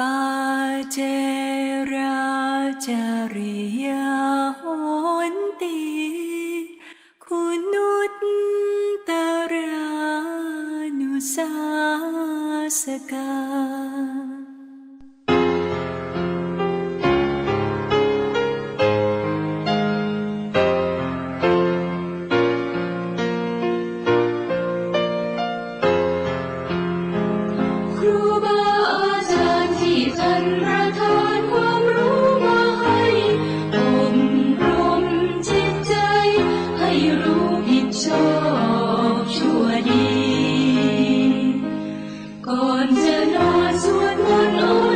ปาเจราจาริยาโหนติคุณุตตรานุสาสกาารย์ที่ท่านประทานความรู้มาให้อบรมจิตใจ ให้รู้ผิดชอบชั่วดี ก่อนจะนอนสวดมนต์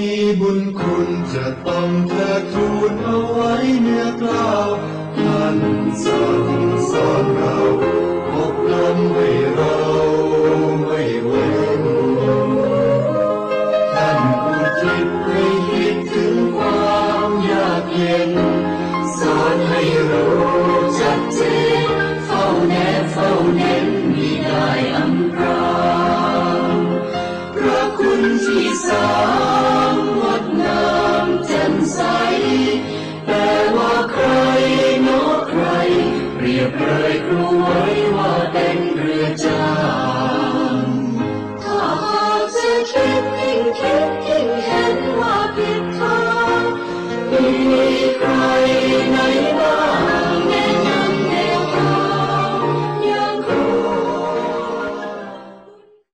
มีบุญคุณจะต้องเธอทูลเอาไว้เนื้อกล่าวท่านสั่งสอนเราอบรมให้เราไม่เว้นท่านอุทิศให้คิดถึงความยากเย็น ที่สามงดน้ำแจ่มใส แต่ว่าใครโนใครเรียบเลยครูไว้ว่าเป็นเรือจางถ้าหากจะคิดยิ่งคิดยิ่งเห็นว่าผิดทางมีใคร